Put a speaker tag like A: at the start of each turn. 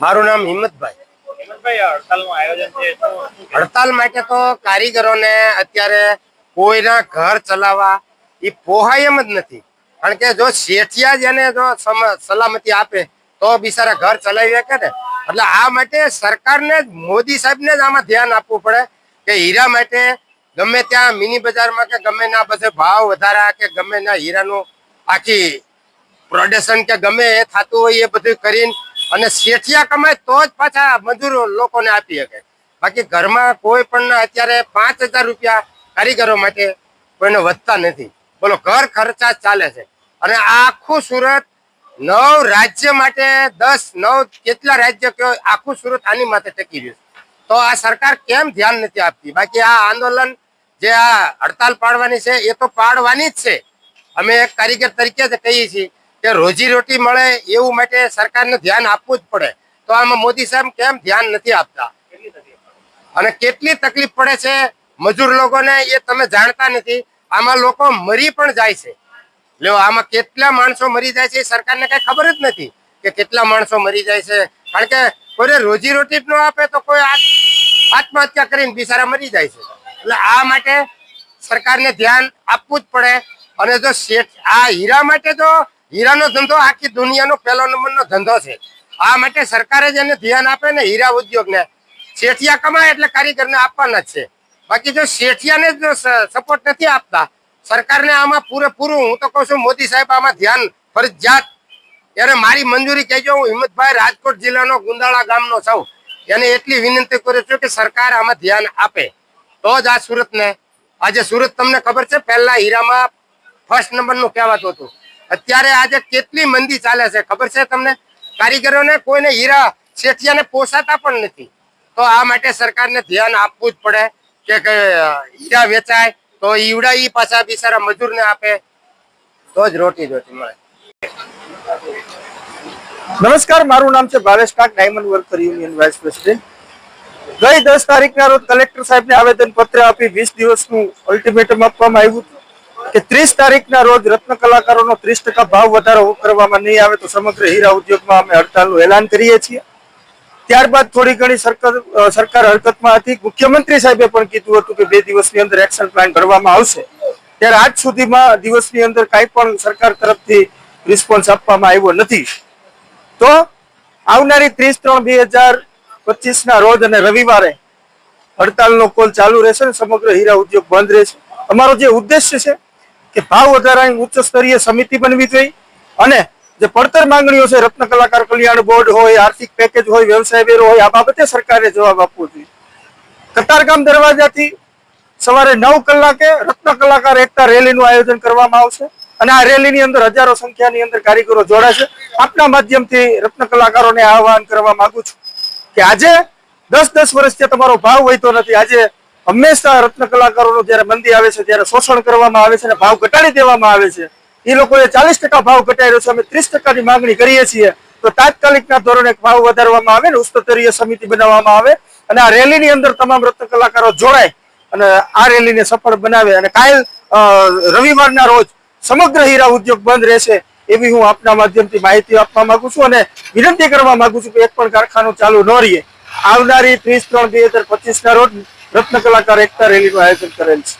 A: મારું નામ હિંમતભાઈ? હડતાલ માટે તો કારીગરોને અત્યારે કોઈના ઘર ચલાવવા એ પોહાય એમ જ નથી. કારણ કે જો શેઠિયા જ એને જો સલામતી આપે તો બિચારા ઘર ચલાવી શકે ને. એટલે આ માટે સરકારને જ મોદી સાહેબને જ આમાં ધ્યાન આપવું પડે કે હીરા માટે ગમે ત્યાં મિની બજારમાં કે ગમે ના બધે ભાવ વધારા કે ગમે ના હીરાનું આખી પ્રોડક્શન કે ગમે એ થતું હોય એ બધું કરીને અને શેઠિયા કમાય તો જ પાછા મજૂર લોકોને આપી શકે. બાકી ઘરમાં કોઈ પણ અત્યારે પાંચ હજાર રૂપિયા કારીગરો માટે કોઈને વધતા નથી. બોલો, ઘર ખર્ચા ચાલે છે. અને આખું સુરત નવ રાજ્ય માટે દસ, નવ કેટલા રાજ્ય કયો, આખું સુરત આની માથે ટકી રહ્યું તો આ સરકાર કેમ ધ્યાન નથી આપતી? બાકી આ આંદોલન જે આ હડતાલ પાડવાની છે, એ તો પાડવાની જ છે. અમે એક કારીગર તરીકે જ કહીએ છીએ કે રોજી રોટી મળે એવું માટે સરકારને ધ્યાન આપવું જ પડે. તો આમાં મોદી સાહેબ કેમ ધ્યાન નથી આપતા? અને કેટલી તકલીફ પડે છે મજૂર લોકોને એ તમે જાણતા નથી. આમાં લોકો મરી પણ જાય છે. લ્યો, આમાં કેટલા માણસો મરી જાય છે સરકારને કઈ ખબર જ નથી કે કેટલા માણસો મરી જાય છે. કારણ કે કોઈને રોજી રોટી ન આપે તો કોઈ આત્મહત્યા કરીને બિચારા મરી જાય છે. એટલે આ માટે સરકારને ધ્યાન આપવું જ પડે. અને જો આ હીરા માટે તો હીરાનો ધંધો આખી દુનિયાનો પહેલો નંબરનો ધંધો છે. આ માટે સરકારે જ એને ધ્યાન આપે ને હીરા ઉદ્યોગને. શેઠિયા કમાય એટલે કારીગરને આપવાના જ છે. બાકી જો શેઠિયાને જ સપોર્ટ નથી આપતા, સરકારને આમાં પૂરેપૂરું, હું તો કહું છું, મોદી સાહેબ આમાં ધ્યાન, ફરજિયાત. ત્યારે મારી મંજૂરી કહેજો, હું હિંમતભાઈ રાજકોટ જિલ્લાનો ગુંદાળા ગામનો છું. એને એટલી વિનંતી કરું છું કે સરકાર આમાં ધ્યાન આપે. તો જ આ સુરતને, આજે સુરત તમને ખબર છે, પહેલા હીરામાં ફર્સ્ટ નંબરનું કહેવાતું હતું. અત્યારે આજે કેટલી મંદી ચાલે છે? ખબર છે તમને? કારીગરોને કોઈને હીરા શેઠિયાને પોસાતા પણ નથી. તો આ માટે સરકારને ધ્યાન આપવું જ પડે કે હીરા વેચાય, તો ઈવડા ઈ પાછા બિચારા મજૂરને આપે. તો જ રોટી રોટી મળે.
B: નમસ્કાર, મારું નામ છે Bhavesh Kak, diamond worker union vice president. ગઈ દસ તારીખના રોજ કલેક્ટર સાહેબને આવેદન પત્ર આપી વીસ દિવસનું અલ્ટિમેટમ આપવામાં આવ્યું હતું. કે ત્રીસ તારીખના રોજ રત્ન કલાકારોનો ત્રીસ ટકા ભાવ વધારો કરવામાં નહીં આવે તો સમગ્ર હીરા ઉદ્યોગમાં અમે હડતાલનું એલાન કરીએ છીએ. ત્યારબાદ થોડી ઘણી સરકાર સરકાર હરકતમાં હતી. મુખ્યમંત્રી સાહેબે પણ કીધું હતું કે બે દિવસની અંદર એક્શન પ્લાન કરવામાં આવશે. ત્યારે આજ સુધીમાં દિવસની અંદર કાંઈ પણ સરકાર તરફથી રિસ્પોન્સ આપવામાં આવ્યો નથી. તો આવનારી ત્રીસ ત્રણ બે હજાર પચીસના રોજ અને રવિવારે હડતાલનો કોલ ચાલુ રહેશે સમગ્ર હીરા ઉદ્યોગ બંધ રહેશે. અમારો જે ઉદ્દેશ્ય છે કે ભાવ વધારાની ઉચ્ચ સ્તરીય સમિતિ બનવી જોઈએ. અને જે પડતર માંગણીઓ છે, રત્ન કલાકાર કલ્યાણ બોર્ડ હોય, આર્થિક પેકેજ હોય, વ્યવસાય વેરો હોય, આ બાબતે સરકારે જવાબ આપવો જોઈએ. કતારગામ દરવાજાથી સવારે નવ કલાકે રત્ન કલાકાર એકતા રેલીનું આયોજન કરવામાં આવશે. અને આ રેલીની અંદર હજારો સંખ્યાની અંદર કારીગરો જોડાશે. આપના માધ્યમથી રત્ન કલાકારોને આહવાન કરવા માંગુ છું કે આજે દસ દસ વર્ષથી તમારો ભાવ વહેતો નથી, આજે હંમેશા રત્ન કલાકારોનો જ્યારે મંદી આવે છે, ત્યારે શોષણ કરવામાં આવે છે અને ભાવ ઘટાડી દેવામાં આવે છે. એ લોકોએ ચાલીસ ભાવ ઘટાડ્યો છે, અમે ત્રીસ ટકાની માંગણી કરીએ છીએ. તો તાત્કાલિકના ધોરણે ભાવ વધારવામાં આવે ને ઉચ્ચસ્તરીય સમિતિ બનાવવામાં આવે અને આ રેલીની અંદર તમામ રત્ન કલાકારો જોડાય અને આ રેલીને સફળ બનાવે. અને કાયલ રવિવારના રોજ સમગ્ર હીરા ઉદ્યોગ બંધ રહેશે એવી હું આપના માધ્યમથી માહિતી આપવા માંગુ છું અને વિનંતી કરવા માંગુ છું કે એક પણ કારખાનું ચાલુ ન રહીએ. આવનારી ત્રીસ ત્રણ બે હજાર પચીસના રોજ રત્ન કલાકાર એકતા રેલીનું આયોજન કરેલ છે.